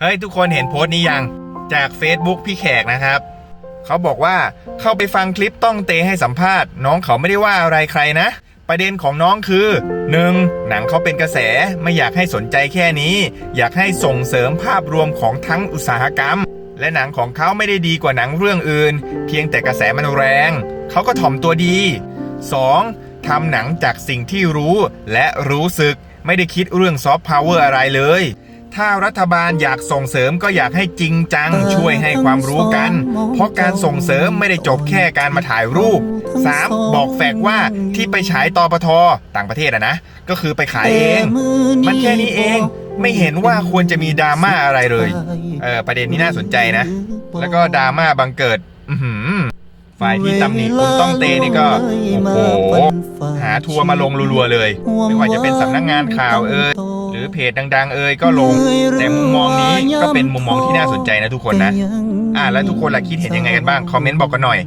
เฮ้ยทุกคนเห็นโพสต์นี้ยัง จาก Facebook พี่แขกนะครับ เขาบอกว่าเข้าไปฟังคลิปต้องเตให้สัมภาษณ์ น้องเขาไม่ได้ว่าอะไรใครนะ ประเด็นของน้องคือ 1. หนังเขาเป็นกระแสไม่อยากให้สนใจแค่นี้ อยากให้ส่งเสริมภาพรวมของทั้งอุตสาหกรรม และหนังของเขาไม่ได้ดีกว่าหนังเรื่องอื่น เพียงแต่กระแสมันแรง เขาก็ถ่อมตัวดี 2. ทำหนังจากสิ่งที่รู้และรู้สึก ไม่ได้คิดเรื่องซอฟต์พาวเวอร์อะไรเลย ถ้ารัฐบาลอยากส่งเสริมก็อยากให้จริงจัง ช่วยให้ความรู้กัน เพราะการส่งเสริมไม่ได้จบแค่การมาถ่ายรูป 3. บอกแฟกว่าที่ไปฉายตอปทต่างประเทศอะนะ ก็คือไปขายเอง มันแค่นี้เองไม่เห็นว่าควรจะมีดราม่าอะไรเลยเออประเด็นนี้น่าสนใจนะ แล้วก็ดราม่าบังเกิด อือหือฝ่ายที่ตำหนิคุณต้องเตนี่ก็ โอ้โห หาทัวร์มาลงรัวๆเลย ไม่ว่าจะเป็นสำนักงานข่าวเอ่ยห รือเพจดัง ๆ เอ่ยก็ลง แต่มุมมองนี้ก็เป็นมุมมองที่น่าสนใจนะทุกคนนะ อ่าแล้วทุกคนล่ะคิดเห็นยังไงกันบ้าง คอมเมนต์บอกกันหน่อย